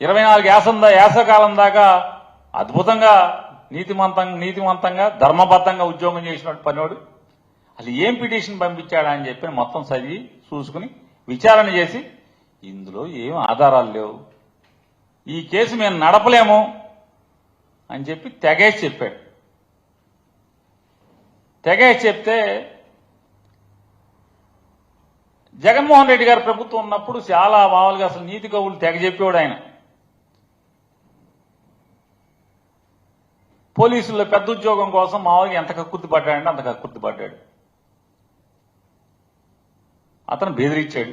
ఇరవై నాలుగు యాసంద యాసకాలం దాకా అద్భుతంగా నీతిమంతం నీతివంతంగా ధర్మబద్ధంగా ఉద్యోగం చేసినట్టు పనివాడు. అసలు ఏం పిటిషన్ పంపించాడా అని చెప్పి మొత్తం చదివి చూసుకుని విచారణ చేసి ఇందులో ఏం ఆధారాలు లేవు. ఈ కేసు మేము నడపలేము అని చెప్పి తెగేసి చెప్పాడు. తెగేసి చెప్తే జగన్మోహన్ రెడ్డి గారి ప్రభుత్వం ఉన్నప్పుడు చాలా మామూలుగా అసలు నీతి కవులు తెగ చెప్పేవాడు ఆయన. పోలీసుల్లో పెద్ద ఉద్యోగం కోసం మామూలుగా ఎంత కక్కుర్తి పడ్డాడంటే అంత కక్కుర్తి పడ్డాడు. అతను బెదిరించాడు.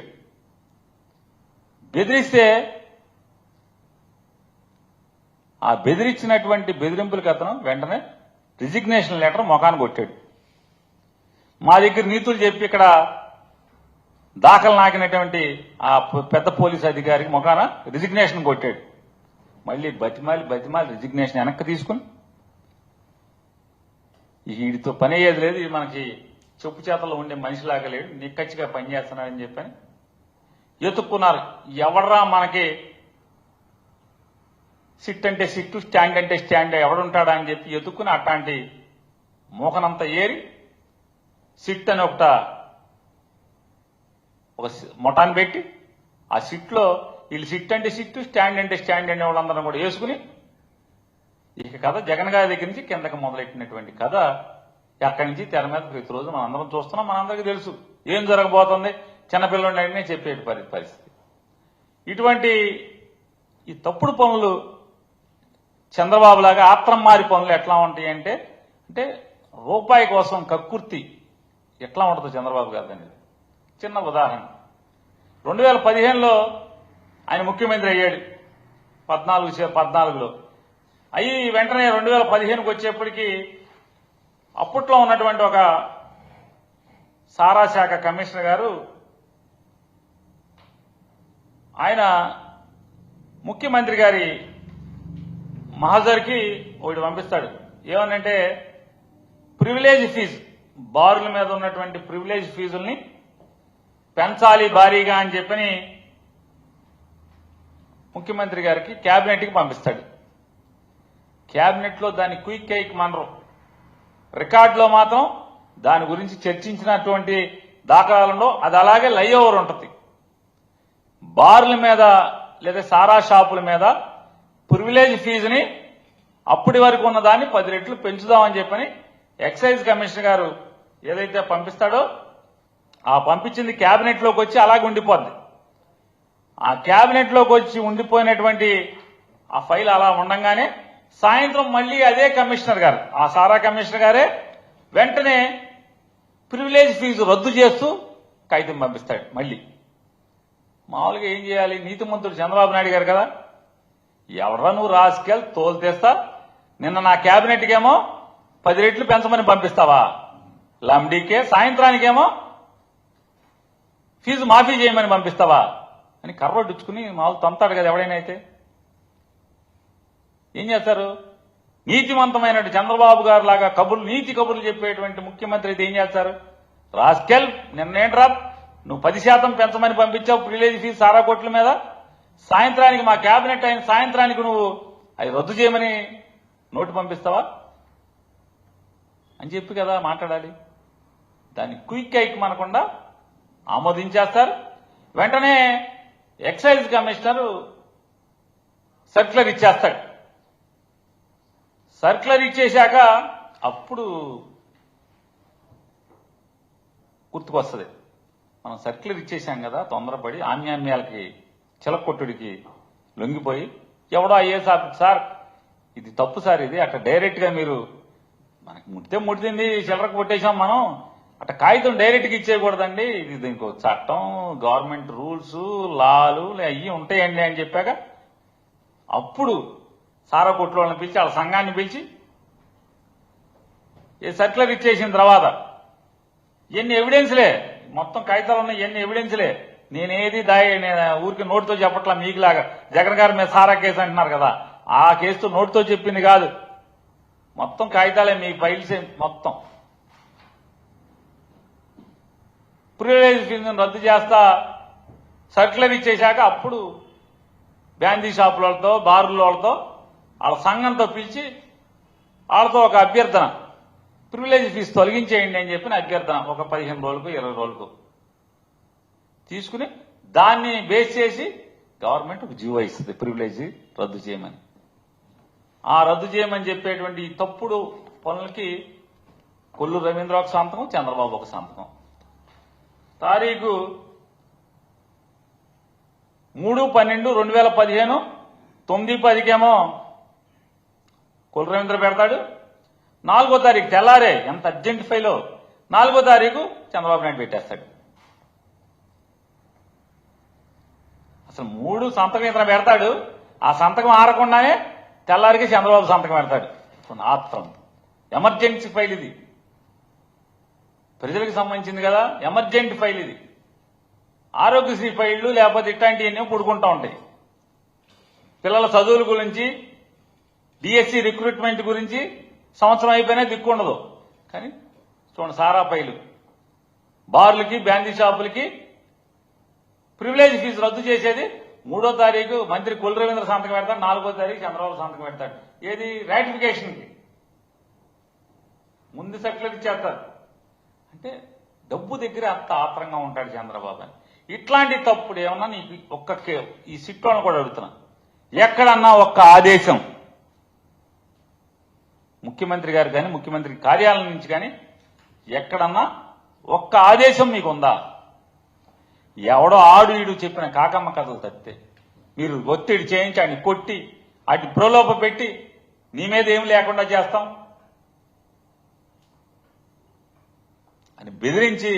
బెదిరిస్తే ఆ బెదిరించినటువంటి బెదిరింపులకు అతను వెంటనే రిజిగ్నేషన్ లెటర్ మొఖాన్ని కొట్టాడు. మా దగ్గర నీతులు చెప్పి ఇక్కడ దాఖలు నాకినటువంటి ఆ పెద్ద పోలీస్ అధికారికి ముఖాన రిజిగ్నేషన్ కొట్టాడు. మళ్ళీ బతిమాలి బతిమాలి రిజిగ్నేషన్ వెనక్కి తీసుకుని వీడితో పని అయ్యేది లేదు. మనకి చెప్పు చేతల్లో ఉండే మనిషిలాగా లేడు. నిక్కచ్చిగా పనిచేస్తున్నాడని చెప్పని ఎతుక్కున్నారు ఎవడరా మనకి సిట్ అంటే సిట్టు స్టాండ్ అంటే స్టాండ్ ఎవడుంటాడా అని చెప్పి ఎత్తుక్కుని అట్లాంటి మూకనంతా ఏరి సిట్ అని ఒకట ఒక మొఠాన్ని మొటాన్ని పెట్టి ఆ సిట్లో వీళ్ళు సిట్ అంటే సిట్టు స్టాండ్ అంటే స్టాండ్ అనే వాళ్ళందరం కూడా వేసుకుని ఇక కథ జగన్ గారి దగ్గర నుంచి కిందకి మొదలెట్టినటువంటి కథ ఎక్కడి నుంచి తెర మీద ప్రతిరోజు మనం అందరం చూస్తున్నాం మనందరికీ తెలుసు. ఏం జరగబోతుంది? చిన్నపిల్లలు చెప్పే పరి- పరిస్థితి. ఇటువంటి ఈ తప్పుడు పనులు చంద్రబాబు లాగా ఆత్రం మారి పనులు ఎట్లా ఉంటాయి అంటే అంటే రూపాయి కోసం కక్కుర్తి ఎట్లా ఉంటుంది చంద్రబాబు గారి అనేది చిన్న ఉదాహరణ. రెండు వేల పదిహేనులో ఆయన ముఖ్యమంత్రి అయ్యాడు. పద్నాలుగు పద్నాలుగులో. అయి వెంటనే రెండు వేల పదిహేనుకి వచ్చేప్పటికి అప్పట్లో ఉన్నటువంటి ఒక సారా శాఖ కమిషనర్ గారు ఆయన ముఖ్యమంత్రి గారి మహాజర్కి ఒకటి పంపిస్తాడు. ఏమనంటే ప్రివిలేజ్ ఫీజు బారుల మీద ఉన్నటువంటి ప్రివిలేజ్ ఫీజుల్ని పెంచాలి భారీగా అని చెప్పని ముఖ్యమంత్రి గారికి క్యాబినెట్కి పంపిస్తాడు. క్యాబినెట్లో దాన్ని క్విక్ కేక్ మనరు రికార్డులో మాత్రం దాని గురించి చర్చించినటువంటి దాఖలాలలో అది అలాగే లై ఓవర్ ఉంటుంది. బార్ల మీద లేదా సారా షాపుల మీద ప్రివిలేజ్ ఫీజుని అప్పటి వరకు ఉన్న దాన్ని పది రెట్లు పెంచుదామని చెప్పని ఎక్సైజ్ కమిషనర్ గారు ఏదైతే పంపిస్తాడో ఆ పంపించింది క్యాబినెట్లోకి వచ్చి అలాగే ఉండిపోద్ది. ఆ క్యాబినెట్లోకి వచ్చి ఉండిపోయినటువంటి ఆ ఫైల్ అలా ఉండంగానే సాయంత్రం మళ్ళీ అదే కమిషనర్ గారు ఆ సారా కమిషనర్ గారే వెంటనే ప్రివిలేజ్ ఫీజు రద్దు చేస్తూ కాగితం పంపిస్తాడు మళ్ళీ. మామూలుగా ఏం చేయాలి? నీతిమంతుడు చంద్రబాబు నాయుడు గారు కదా. ఎవరా నువ్వు రాసుకెళ్ళి తోలు తెస్తా నిన్న నా క్యాబినెట్కేమో పది రెట్లు పెంచమని పంపిస్తావా? లంబీకే సాయంత్రానికేమో ఫీజు మాఫీ చేయమని పంపిస్తావా? అని కర్రొడ్డుచ్చుకుని మామూలు తంతాడు కదా ఎవడైనా అయితే. ఏం చేస్తారు? నీతివంతమైన చంద్రబాబు గారు లాగా కబుర్లు నీతి కబుర్లు చెప్పేటువంటి ముఖ్యమంత్రి అయితే ఏం చేస్తారు? రాస్కెల్ నిన్నేంట్రా నువ్వు పది శాతం పెంచమని పంపించావు ప్రిలేజ్ ఫీజు సారా కోట్ల మీద. సాయంత్రానికి మా కేబినెట్ అయిన సాయంత్రానికి నువ్వు అది రద్దు చేయమని నోటు పంపిస్తావా? అని చెప్పి కదా మాట్లాడాలి. దాన్ని క్విక్ ఐక్ మనకుండా ఆమోదించేస్తారు. వెంటనే ఎక్సైజ్ కమిషనర్ సర్క్యులర్ ఇచ్చేస్తాడు. సర్క్యులర్ ఇచ్చేశాక అప్పుడు గుర్తుకొస్తుంది. మనం సర్క్యులర్ ఇచ్చేసాం కదా తొందరపడి ఆమ్యామ్యాలకి చిలకొట్టుడికి లొంగిపోయి ఎవడో అయ్యే సార్ సార్ ఇది తప్పు సార్ ఇది అట్లా డైరెక్ట్గా మీరు మనకి ముడితే ముడితింది చిల్లరకు కొట్టేశాం మనం అట్లా కాగితం డైరెక్ట్గా ఇచ్చేయకూడదండి ఇది దీనికి చట్టం గవర్నమెంట్ రూల్స్ లాలు అవి ఉంటాయండి అని చెప్పాక అప్పుడు సారా పిలిచి వాళ్ళ సంఘాన్ని పిలిచి ఏ సర్క్యులర్ ఇచ్చేసిన తర్వాత ఎన్ని ఎవిడెన్స్లే మొత్తం కాగితాలు ఉన్నాయి ఎన్ని ఎవిడెన్స్లే నేనేది దాయి నేను ఊరికి నోటితో చెప్పట్లా మీకులాగా. జగన్ గారి మీద సారా కేసు అంటున్నారు కదా ఆ కేసుతో నోటితో చెప్పింది కాదు. మొత్తం కాగితాలే మీ ఫైల్స్ మొత్తం. ప్రివిలేజ్ ఫీజును రద్దు చేస్తా సర్క్యులర్ ఇచ్చేశాక అప్పుడు బ్యాండీ షాపులతో బారుల వాళ్ళతో వాళ్ళ సంఘంతో పిలిచి వాళ్ళతో ఒక అభ్యర్థన. ప్రివిలేజ్ ఫీజు తొలగించేయండి అని చెప్పిన అభ్యర్థన ఒక పదిహేను రోజులకు ఇరవై రోజులకు. తీసుకుని దాన్ని బేస్ చేసి గవర్నమెంట్ ఒక జీవో ఇస్తుంది ప్రివిలేజ్ రద్దు చేయమని. ఆ రద్దు చేయమని చెప్పేటువంటి ఈ తప్పుడు పనులకి కొల్లు రవీంద్ర ఒక సంతకం చంద్రబాబు ఒక సంతకం. తారీఖు మూడు పన్నెండు రెండు వేల పదిహేను తొమ్మిది పదికేమో కులరవీంద్ర పెడతాడు? నాలుగో తారీఖు తెల్లారే ఎంత అర్జెంట్ ఫైలో? నాలుగో తారీఖు చంద్రబాబు నాయుడు పెట్టేస్తాడు. అసలు మూడు సంతకం ఇతను పెడతాడు. ఆ సంతకం ఆరకుండానే తెల్లారికి చంద్రబాబు సంతకం పెడతాడు. ఆత్రం. ఎమర్జెన్సీ ఫైల్ ఇది. ప్రజలకు సంబంధించింది కదా ఎమర్జెంట్ ఫైల్ ఇది. ఆరోగ్యశ్రీ ఫైళ్ళు లేకపోతే ఇట్లాంటివన్నీ పుడుకుంటా ఉంటాయి. పిల్లల చదువుల గురించి డిఎస్సి రిక్రూట్మెంట్ గురించి సంవత్సరం అయిపోయినా దిక్కుండదు కానీ చూడండి సారా పైలు. బార్లకి బ్యాండీ షాపులకి ప్రివిలేజ్ ఫీజు రద్దు చేసేది మూడో తారీఖు మంత్రి కుల రవీంద్ర సంతకం పెడతాడు నాలుగో తారీఖు చంద్రబాబు సంతకం పెడతాడు. ఏది? రాటిఫికేషన్కి ముందు సెక్యులర్ చేస్తారు అంటే డబ్బు దగ్గర అంత ఆత్రంగా ఉంటాడు చంద్రబాబు అని. ఇట్లాంటి తప్పుడు ఏమన్నా నీకు ఒక్క ఈ సిట్టులను కూడా అడుగుతున్నా. ఎక్కడన్నా ఒక్క ఆదేశం ముఖ్యమంత్రి గారు కానీ ముఖ్యమంత్రి కార్యాలయం నుంచి కానీ ఎక్కడన్నా ఒక్క ఆదేశం మీకు ఉందా ఎవడో ఆడు ఈడు చెప్పిన కాకమ్మ కథలు తప్పితే మీరు ఒత్తిడి చేయించి ఆయన కొట్టి అటు ప్రలోభ పెట్టి నీ మీద ఏం లేకుండా చేస్తాం? అని బెదిరించి